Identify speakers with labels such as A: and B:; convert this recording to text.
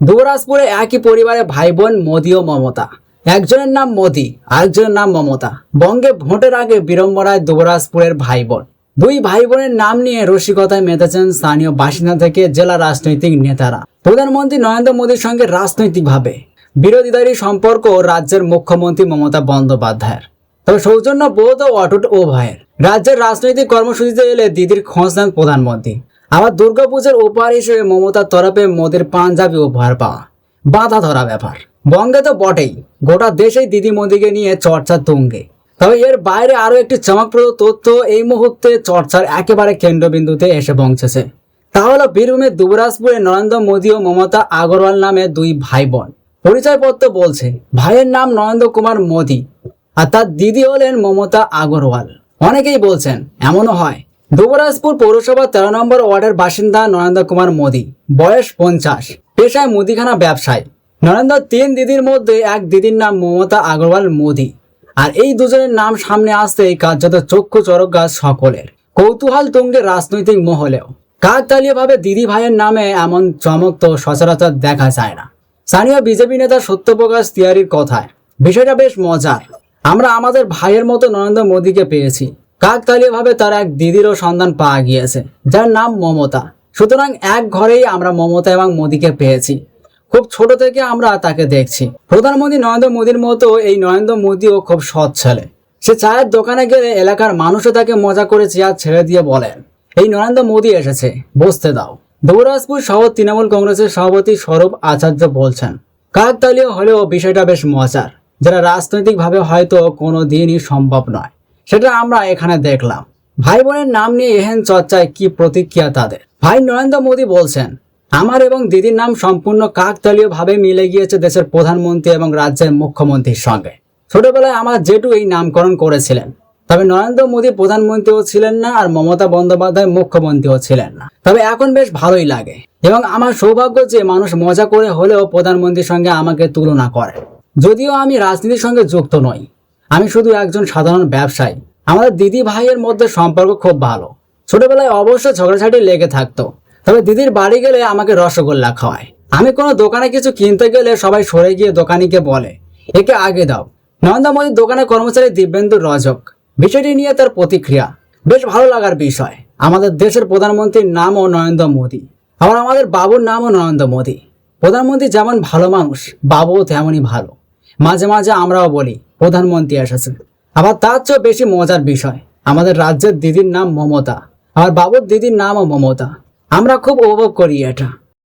A: যুবরাজপুরে একই পরিবারে ভাই বোন মোদি ও মমতা। একজনের নাম মোদি, আরেকজনের নাম মমতা। বঙ্গে ভোটের আগে বিড়ম্বনায় দুবরাজপুরের ভাই বোন দুই ভাই বোনের নাম নিয়ে রসিকতায় মেতেছেন স্থানীয় বাসিন্দা থেকে জেলা রাজনৈতিক নেতারা। প্রধানমন্ত্রী নরেন্দ্র মোদীর সঙ্গে রাজনৈতিকভাবে। বিরোধীদারী সম্পর্ক রাজ্যের মুখ্যমন্ত্রী মমতা বন্দ্যোপাধ্যায়ের। তবে সৌজন্য বোধ ও অটুট ও ভয়ের রাজ্যের রাজনৈতিক কর্মসূচিতে এলে দিদির খোঁজ নেন প্রধানমন্ত্রী। আবার দুর্গাপূজার উপহার হিসেবে মমতার তরফে মোদীর পাঞ্জাবি উপহার পাওয়া। বাধা ধরা ব্যাপার। বঙ্গে তো বটেই। গোটা দেশেই দিদি মোদীকে নিয়ে চর্চা তুঙ্গে। তবে এর বাইরে আরও একটি চমকপ্রদ তথ্য, এই মুহূর্তে চর্চার একেবারে কেন্দ্রবিন্দুতে এসে পৌঁছেছে। তা হলো বীরভূমের দুবরাজপুরে নরেন্দ্র মোদী ও মমতা আগরওয়াল নামে দুই ভাই বোন পরিচয়পত্র বলছে, ভাইয়ের নাম নরেন্দ্র কুমার মোদী, আর তার দিদি হলেন মমতা আগরওয়াল। অনেকেই বলছেন, এমনও হয়। দুবরাজপুর পৌরসভা তেরো নম্বর ওয়ার্ডের বাসিন্দা নরেন্দ্র কুমার মোদী, বয়স পঞ্চাশ, পেশায় মুদিখানা ব্যবসায়। নরেন্দ্র তিন দিদির মধ্যে এক দিদির নাম মমতা আগরওয়াল মোদী। আর এই দুজনের নাম সামনে আসতেই কার্যত চক্ষু চরক গাছ সকলের। কৌতূহল তুঙ্গে রাজনৈতিক মহলেও। কাকতালীয় ভাবে দিদি ভাইয়ের নামে এমন চমক তো সচরাচর দেখা যায় না। স্থানীয় বিজেপি নেতা সত্যপ্রকাশ তিয়ারির কথায়, বিষয়টা বেশ মজার। আমরা আমাদের ভাইয়ের মতো নরেন্দ্র মোদীকে পেয়েছি। কাকতালীয় ভাবে তার এক দিদিরও সন্ধান পাওয়া গিয়েছে, যার নাম মমতা। সুতরাং এক ঘরেই আমরা মমতা এবং মোদীকে পেয়েছি। খুব ছোট থেকে আমরা তাকে দেখছি। প্রধানমন্ত্রী নরেন্দ্র মোদীর মতো এই নরেন্দ্র মোদীও খুব সৎ ছেলে। সে চায়ের দোকানে গেলে এলাকার মানুষও তাকে মজা করে চেয়ার ছেড়ে দিয়ে বলেন, এই নরেন্দ্র মোদী এসেছে, বসতে দাও। দুবরাজপুর শহর তৃণমূল কংগ্রেসের সভাপতি স্বরূপ আচার্য বলছেন, কাকতালীয় হলেও বিষয়টা বেশ মজার। যেটা রাজনৈতিকভাবে হয়তো কোনো দিনই সম্ভব নয়। সেটা আমরা এখানে দেখলাম। ভাই বোনের নাম নিয়ে এহেন চর্চায় কি প্রতিক্রিয়া তাদের? ভাই নরেন্দ্র মোদী বলছেন, আমার এবং দিদির নাম সম্পূর্ণ কাকতালীয় ভাবে মিলে গিয়েছে দেশের প্রধানমন্ত্রী এবং রাজ্যের মুখ্যমন্ত্রীর সঙ্গে। ছোটবেলায় আমার জেঠু এই নামকরণ করেছিলেন। তবে নরেন্দ্র মোদী প্রধানমন্ত্রীও ছিলেন না আর মমতা বন্দ্যোপাধ্যায় মুখ্যমন্ত্রীও ছিলেন না। তবে এখন বেশ ভালোই লাগে এবং আমার সৌভাগ্য যে মানুষ মজা করে হলেও প্রধানমন্ত্রীর সঙ্গে আমাকে তুলনা করে। যদিও আমি রাজনীতির সঙ্গে যুক্ত নই। আমি শুধু একজন সাধারণ ব্যবসায়ী। আমাদের দিদি ভাইয়ের মধ্যে সম্পর্ক খুব ভালো। ছোটবেলায় অবশ্য ঝগড়াঝাটি লেগে থাকতো। তবে দিদির বাড়ি গেলে আমাকে রসগোল্লা খাওয়ায়। আমি কোনো দোকানে কিছু কিনতে গেলে সবাই সরে গিয়ে দোকানিকে বলে, একে আগে দাও। নরেন্দ্র মোদীর দোকানের কর্মচারী দিব্যেন্দু রজক। বিষয়টি নিয়ে তার প্রতিক্রিয়া। বেশ ভালো লাগার বিষয়। আমাদের দেশের প্রধানমন্ত্রীর নামও নরেন্দ্র মোদী। আবার আমাদের বাবুর নামও নরেন্দ্র মোদী। প্রধানমন্ত্রী যেমন ভালো মানুষ, বাবুও তেমনই ভালো। মাঝে মাঝে আমরাও বলি, প্রধানমন্ত্রী এসেছেন। আবার তার চেয়েও বেশি মজার বিষয়, আমাদের রাজ্যের দিদির নাম মমতা আর বাবুর দিদির নামও মমতা। আমরা খুব উপভোগ করি এটা।